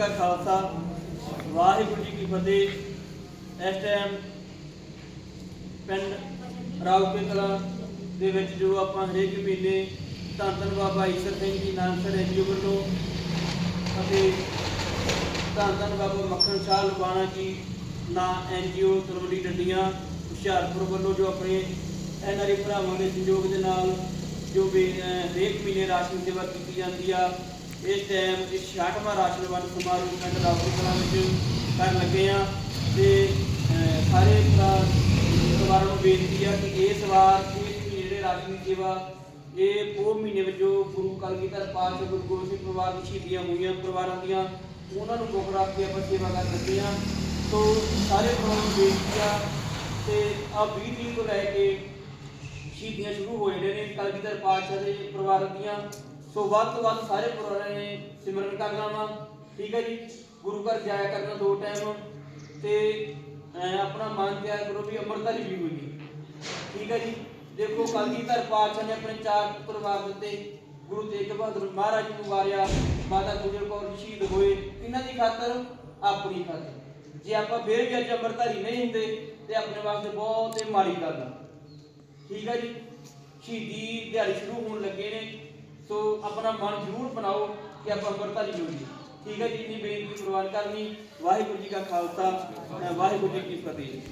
ਕਾ ਖਾਲਸਾ। ਵਾਹਿਗੁਰੂ ਜੀ ਕੀ ਫਤਿਹ। ਇਸ ਟਾਈਮ ਪਿੰਡ ਰਾਉਕੇ ਕਲਾ ਦੇ ਵਿੱਚ ਜੋ ਆਪਾਂ ਹਰੇਕ ਮਹੀਨੇ ਧੰਨ ਧੰਨ ਬਾਬਾ ਈਸ਼ਰ ਸਿੰਘ ਜੀ, ਨਾਨਕਸਰ ਐਨਜੀਓ ਵੱਲੋਂ ਅਤੇ ਧੰਨ ਧੰਨ ਬਾਬਾ ਮੱਖਣ ਸ਼ਾਹ ਲੁਬਾਣਾ ਜੀ, ਨਾ ਐਨਜੀਓ ਤਲਵੰਡੀ ਡੰਡੀਆਂ, ਹੁਸ਼ਿਆਰਪੁਰ ਵੱਲੋਂ ਜੋ ਆਪਣੇ ਐਨਆਰਏ ਭਰਾਵਾਂ ਦੇ ਸਹਿਯੋਗ ਦੇ ਨਾਲ ਜੋ ਵੀ ਹਰੇਕ ਮਹੀਨੇ ਰਾਸ਼ਨ ਸੇਵਾ ਕੀਤੀ ਜਾਂਦੀ ਆ ਇਸ ਟਾਈਮ ਇਸ 66ਵਾਂ ਰਾਸ਼ਨ ਵੰਡ ਸਮਾਰੋਹ ਪਿੰਡ ਰਾਉਕੇ ਕਲਾ ਵਿੱਚ ਕਰਨ ਲੱਗੇ ਆ ਤੇ ਸਾਰੇ ਪਰਿਵਾਰਾਂ ਨੂੰ ਬੇਨਤੀ ਆ ਕਿ ਇਸ ਵਾਰ ਇਸ ਜਿਹੜੇ ਰਾਸ਼ਨ ਸੇਵਾ, ਇਹ ਪੋਹ ਮਹੀਨੇ ਵਿੱਚ ਜੋ ਗੁਰੂ ਕਲਗੀਧਰ ਪਾਤਸ਼ਾਹ ਗੁਰੂ ਗੋਬਿੰਦ ਸਿੰਘ ਪਰਿਵਾਰ ਦੀ ਸ਼ਹੀਦੀਆਂ ਹੋਈਆਂ ਪਰਿਵਾਰਾਂ ਦੀਆਂ, ਉਹਨਾਂ ਨੂੰ ਮੁੱਖ ਰੱਖ ਕੇ ਆਪਾਂ ਸੇਵਾ ਕਰ ਲੱਗੇ ਆ ਸੋ ਸਾਰੇ ਪਰਿਵਾਰਾਂ ਨੂੰ ਬੇਨਤੀ ਆ ਤੇ ਆ 20 ਤਰੀਕ ਤੋਂ ਲੈ ਕੇ ਸ਼ਹੀਦੀਆਂ ਸ਼ੁਰੂ ਹੋ ਜਾਣੇ ਨੇ ਕਲਗੀਧਰ ਪਾਤਸ਼ਾਹ ਦੇ ਪਰਿਵਾਰ ਦੀਆਂ। ਸੋ ਵੱਧ ਤੋਂ ਵੱਧ ਸਾਰੇ ਪਰਿਵਾਰਾਂ ਨੇ ਸਿਮਰਨ ਕਰਨਾ ਵਾ ਠੀਕ ਹੈ ਜੀ? ਗੁਰੂ ਘਰ ਜਾਇਆ ਕਰਨਾ ਦੋ ਟਾਈਮ ਤੇ ਆਪਣਾ ਮਨ ਤਿਆਰ ਕਰੋ ਵੀ ਅੰਮ੍ਰਿਤਧਾਰੀ ਵੀ ਹੋਈ ਠੀਕ ਹੈ ਜੀ? ਦੇਖੋ ਕਲਗੀਧਰ ਪਾਤਸ਼ਾਹ ਨੇ ਆਪਣੇ ਚਾਰ ਪੁੱਤਰ ਦਿੱਤੇ। ਗੁਰੂ ਤੇਗ ਬਹਾਦਰ ਮਹਾਰਾਜ ਨੂੰ ਵਾਰਿਆ। ਮਾਤਾ ਗੁਜਰ ਕੌਰ ਸ਼ਹੀਦ ਹੋਏ। ਇਹਨਾਂ ਦੀ ਖਾਤਰ, ਆਪਣੀ ਖਾਤਰ। ਜੇ ਆਪਾਂ ਫੇਰ ਵੀ ਅੱਜ ਅੰਮ੍ਰਿਤਧਾਰੀ ਨਹੀਂ ਹੁੰਦੇ, ਤੇ ਆਪਣੇ ਵਾਸਤੇ ਬਹੁਤ ਹੀ ਮਾੜੀ ਗੱਲ ਆ। ਠੀਕ ਹੈ ਜੀ? ਸ਼ਹੀਦੀ ਦਿਹਾੜੀ ਸ਼ੁਰੂ ਹੋਣ ਲੱਗੇ ਨੇ। ਸੋ ਆਪਣਾ ਮਨ ਜ਼ਰੂਰ ਬਣਾਓ ਕਿ ਆਪਾਂ ਅੰਮ੍ਰਿਤਧਾਰੀ ਜੋੜੀਏ ਠੀਕ ਹੈ ਜੀ, ਇੰਨੀ ਬੇਨਤੀ ਪ੍ਰਵਾਨ ਕਰਨੀ। ਵਾਹਿਗੁਰੂ ਜੀ ਕਾ ਖਾਲਸਾ ਵਾਹਿਗੁਰੂ ਜੀ ਕੀ ਫਤਿਹ।